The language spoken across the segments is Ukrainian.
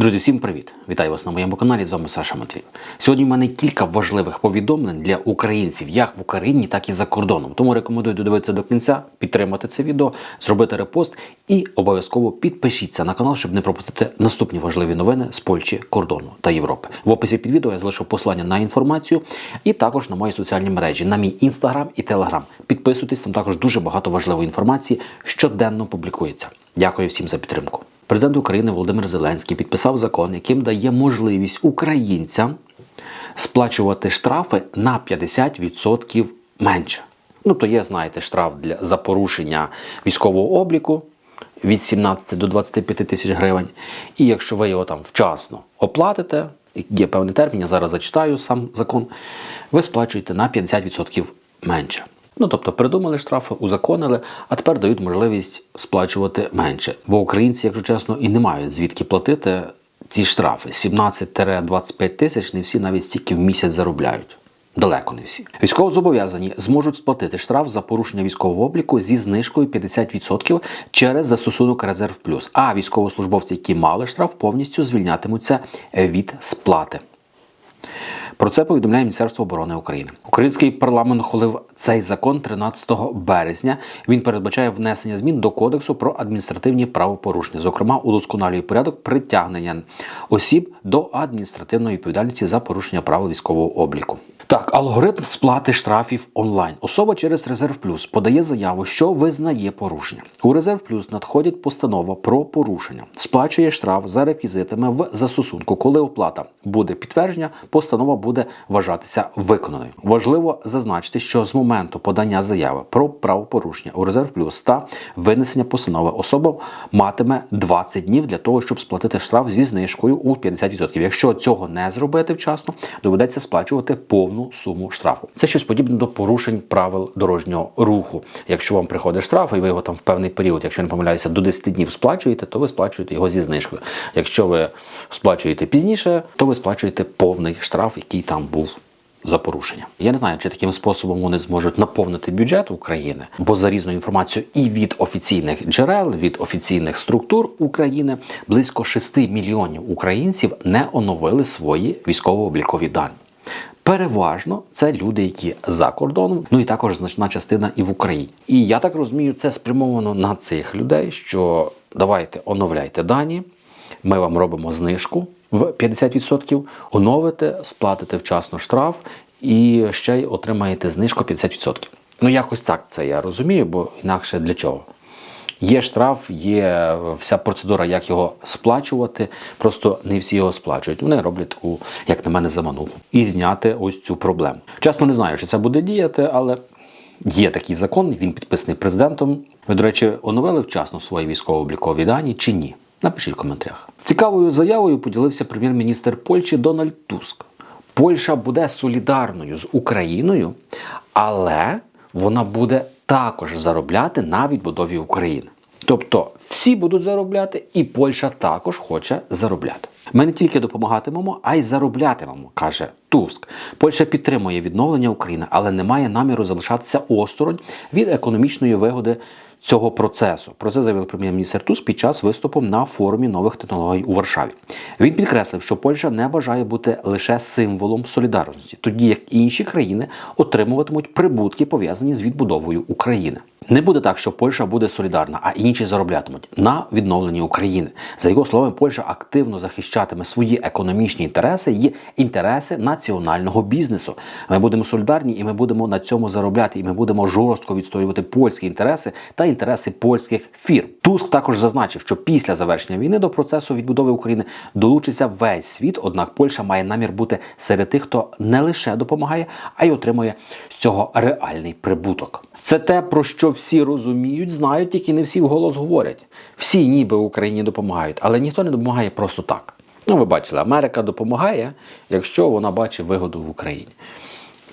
Друзі, всім привіт! Вітаю вас на моєму каналі. З вами Саша Матвій. Сьогодні в мене кілька важливих повідомлень для українців як в Україні, так і за кордоном. Тому рекомендую додивитися до кінця, підтримати це відео, зробити репост і обов'язково підпишіться на канал, щоб не пропустити наступні важливі новини з Польщі, кордону та Європи. В описі під відео я залишу послання на інформацію і також на мої соціальні мережі, на мій інстаграм і телеграм. Підписуйтесь, там також дуже багато важливої інформації щоденно публікується. Дякую всім за підтримку. Президент України Володимир Зеленський підписав закон, яким дає можливість українцям сплачувати штрафи на 50% менше. Ну, то є, знаєте, штраф для за порушення військового обліку від 17 до 25 тисяч гривень. І якщо ви його там вчасно оплатите, є певний термін, я зараз зачитаю сам закон, ви сплачуєте на 50% менше. Ну, тобто придумали штрафи, узаконили, а тепер дають можливість сплачувати менше. Бо українці, якщо чесно, і не мають звідки платити ці штрафи. 17-25 тисяч не всі навіть стільки в місяць заробляють. Далеко не всі. Військовозобов'язані зможуть сплатити штраф за порушення військового обліку зі знижкою 50% через застосунок Резерв Плюс. А військовослужбовці, які мали штраф, повністю звільнятимуться від сплати. Про це повідомляє Міністерство оборони України. Український парламент ухвалив цей закон 13 березня. Він передбачає внесення змін до кодексу про адміністративні правопорушення, зокрема, удосконалює порядок притягнення осіб до адміністративної відповідальності за порушення правил військового обліку. Так, алгоритм сплати штрафів онлайн. Особа через Резерв Плюс подає заяву, що визнає порушення. У Резерв Плюс надходить постанова про порушення, сплачує штраф за реквізитами в застосунку. Коли оплата буде підтвердження, постанова буде вважатися виконаною. Важливо зазначити, що з моменту подання заяви про правопорушення у Резерв Плюс та винесення постанови особа матиме 20 днів для того, щоб сплатити штраф зі знижкою у 50%. Якщо цього не зробити вчасно, доведеться сплачувати повну суму штрафу. Це щось подібне до порушень правил дорожнього руху. Якщо вам приходить штраф, і ви його там в певний період, якщо не помиляюся, до 10 днів сплачуєте, то ви сплачуєте його зі знижкою. Якщо ви сплачуєте пізніше, то ви сплачуєте повний штраф, який там був. За порушення. Я не знаю, чи таким способом вони зможуть наповнити бюджет України, бо за різну інформацію і від офіційних джерел, від офіційних структур України близько 6 мільйонів українців не оновили свої військово-облікові дані. Переважно це люди, які за кордоном, ну і також значна частина і в Україні. І я так розумію, це спрямовано на цих людей, що давайте оновляйте дані, ми вам робимо знижку в 50%, оновите, сплатите вчасно штраф і ще й отримаєте знижку 50%. Ну, якось так це я розумію, бо інакше для чого? Є штраф, є вся процедура, як його сплачувати. Просто не всі його сплачують. Вони роблять таку, як на мене, замануху. І зняти ось цю проблему. Чесно не знаю, чи це буде діяти, але є такий закон, він підписаний президентом. Ви, до речі, оновили вчасно свої військово-облікові дані чи ні? Напишіть в коментарях. Цікавою заявою поділився прем'єр-міністр Польщі Дональд Туск. Польща буде солідарною з Україною, але вона буде також заробляти на відбудові України. Тобто всі будуть заробляти, і Польща також хоче заробляти. Ми не тільки допомагатимемо, а й зароблятимемо, каже Туск. Польща підтримує відновлення України, але не має наміру залишатися осторонь від економічної вигоди цього процесу. Про це заявив прем'єр-міністр Туск під час виступу на форумі нових технологій у Варшаві. Він підкреслив, що Польща не бажає бути лише символом солідарності, тоді як інші країни отримуватимуть прибутки пов'язані з відбудовою України. Не буде так, що Польща буде солідарна, а інші зароблятимуть на відновленні України. За його словами, Польща активно захищатиме свої економічні інтереси і інтереси національного бізнесу. Ми будемо солідарні, і ми будемо на цьому заробляти, і ми будемо жорстко відстоювати польські інтереси та інтереси польських фірм. Туск також зазначив, що після завершення війни до процесу відбудови України долучиться весь світ. Однак Польща має намір бути серед тих, хто не лише допомагає, а й отримує з цього реальний прибуток. Це те, про що всі розуміють, знають, тільки не всі вголос говорять. Всі ніби Україні допомагають, але ніхто не допомагає просто так. Ну, ви бачили, Америка допомагає, якщо вона бачить вигоду в Україні.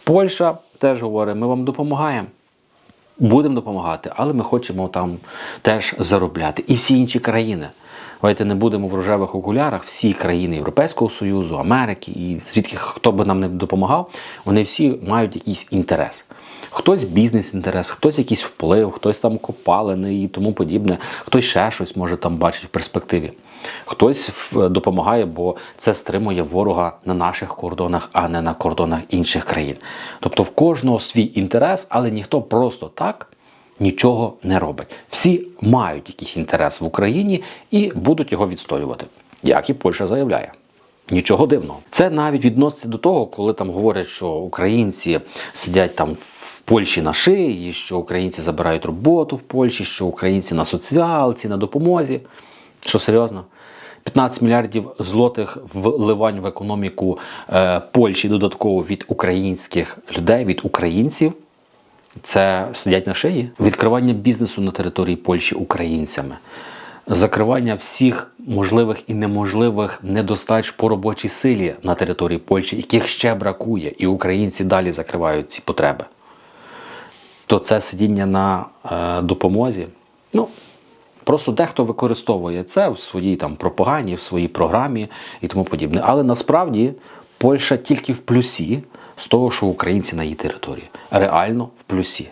Польща теж говорить, ми вам допомагаємо. Будемо допомагати, але ми хочемо там теж заробляти. І всі інші країни. Давайте не будемо в рожевих окулярах. Всі країни Європейського Союзу, Америки і звідки хто би нам не допомагав, вони всі мають якийсь інтерес. Хтось бізнес-інтерес, хтось якийсь вплив, хтось там копалини і тому подібне, хтось ще щось може там бачить в перспективі. Хтось допомагає, бо це стримує ворога на наших кордонах, а не на кордонах інших країн. Тобто в кожного свій інтерес, але ніхто просто так нічого не робить. Всі мають якийсь інтерес в Україні і будуть його відстоювати, як і Польща заявляє. Нічого дивного. Це навіть відноситься до того, коли там говорять, що українці сидять там в Польщі на шиї, що українці забирають роботу в Польщі, що українці на соціалці, на допомозі. Що серйозно? 15 мільярдів злотих вливань в економіку е, Польщі додатково від українських людей, від українців. Це сидять на шиї. Відкривання бізнесу на території Польщі українцями, закривання всіх можливих і неможливих недостач по робочій силі на території Польщі, яких ще бракує, і українці далі закривають ці потреби. То це сидіння на е, допомозі. Ну, Просто дехто використовує це в своїй там пропаганді, в своїй програмі і тому подібне. Але насправді Польща тільки в плюсі з того, що українці на її території. Реально в плюсі.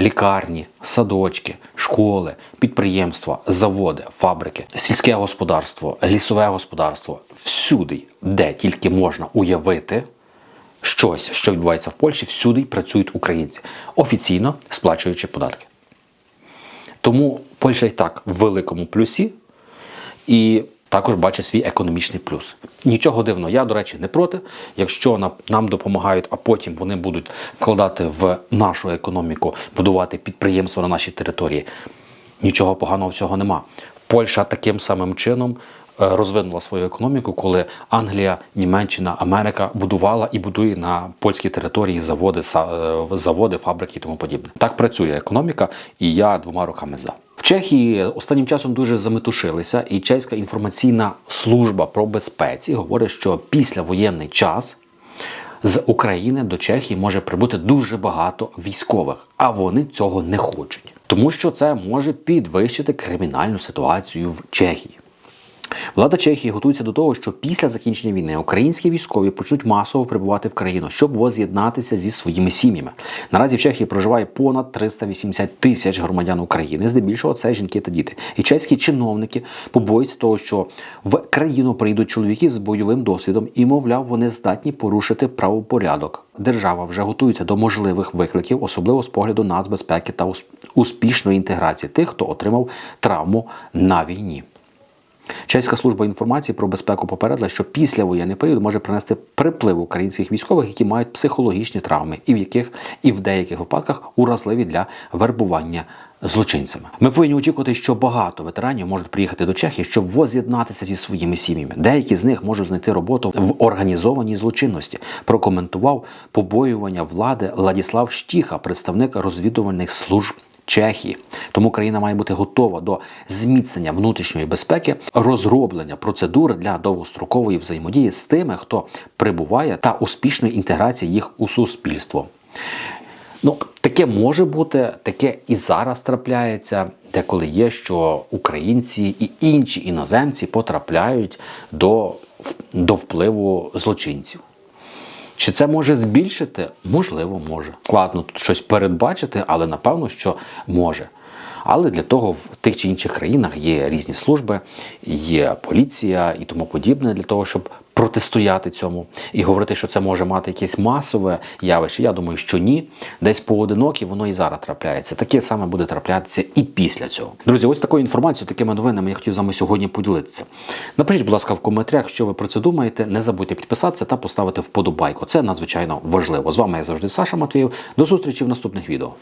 Лікарні, садочки, школи, підприємства, заводи, фабрики, сільське господарство, лісове господарство всюди, де тільки можна уявити щось, що відбувається в Польщі, всюди працюють українці, офіційно сплачуючи податки. Тому Польща і так в великому плюсі і також бачить свій економічний плюс. Нічого дивного, я, до речі, не проти. Якщо на- нам допомагають, а потім вони будуть вкладати в нашу економіку, будувати підприємства на нашій території, нічого поганого в цього нема. Польща таким самим чином е, розвинула свою економіку, коли Англія, Німеччина, Америка будувала і будує на польській території заводи, е, заводи, фабрики і тому подібне. Так працює економіка, і я двома руками за. Чехії останнім часом дуже заметушилися, і чеська інформаційна служба про безпеці говорить, що після воєнний час з України до Чехії може прибути дуже багато військових, а вони цього не хочуть, тому що це може підвищити кримінальну ситуацію в Чехії. Влада Чехії готується до того, що після закінчення війни українські військові почнуть масово прибувати в країну, щоб воз'єднатися зі своїми сім'ями. Наразі в Чехії проживає понад 380 тисяч громадян України. Здебільшого це жінки та діти. І чеські чиновники побоюються того, що в країну прийдуть чоловіки з бойовим досвідом, і мовляв, вони здатні порушити правопорядок. Держава вже готується до можливих викликів, особливо з погляду нацбезпеки та успішної інтеграції тих, хто отримав травму на війні. Чеська служба інформації про безпеку попередила, що після воєнний період може принести приплив українських військових, які мають психологічні травми, і в яких і в деяких випадках уразливі для вербування злочинцями. Ми повинні очікувати, що багато ветеранів можуть приїхати до Чехії, щоб воз'єднатися зі своїми сім'ями. Деякі з них можуть знайти роботу в організованій злочинності. Прокоментував побоювання влади Ладіслав Штіха, представник розвідувальних служб. Чехії. Тому країна має бути готова до зміцнення внутрішньої безпеки, розроблення процедур для довгострокової взаємодії з тими, хто прибуває, та успішної інтеграції їх у суспільство. Ну, таке може бути, таке і зараз трапляється, деколи є, що українці і інші іноземці потрапляють до, до впливу злочинців. Чи це може збільшити? Можливо, може. Складно тут щось передбачити, але напевно, що може. Але для того в тих чи інших країнах є різні служби, є поліція і тому подібне для того, щоб протистояти цьому і говорити, що це може мати якесь масове явище. Я думаю, що ні. Десь поодинокі воно і зараз трапляється. Таке саме буде траплятися і після цього. Друзі, ось такою інформацією, такими новинами я хотів з вами сьогодні поділитися. Напишіть, будь ласка, в коментарях, що ви про це думаєте. Не забудьте підписатися та поставити вподобайку. Це надзвичайно важливо. З вами я завжди Саша Матвіїв. До зустрічі в наступних відео.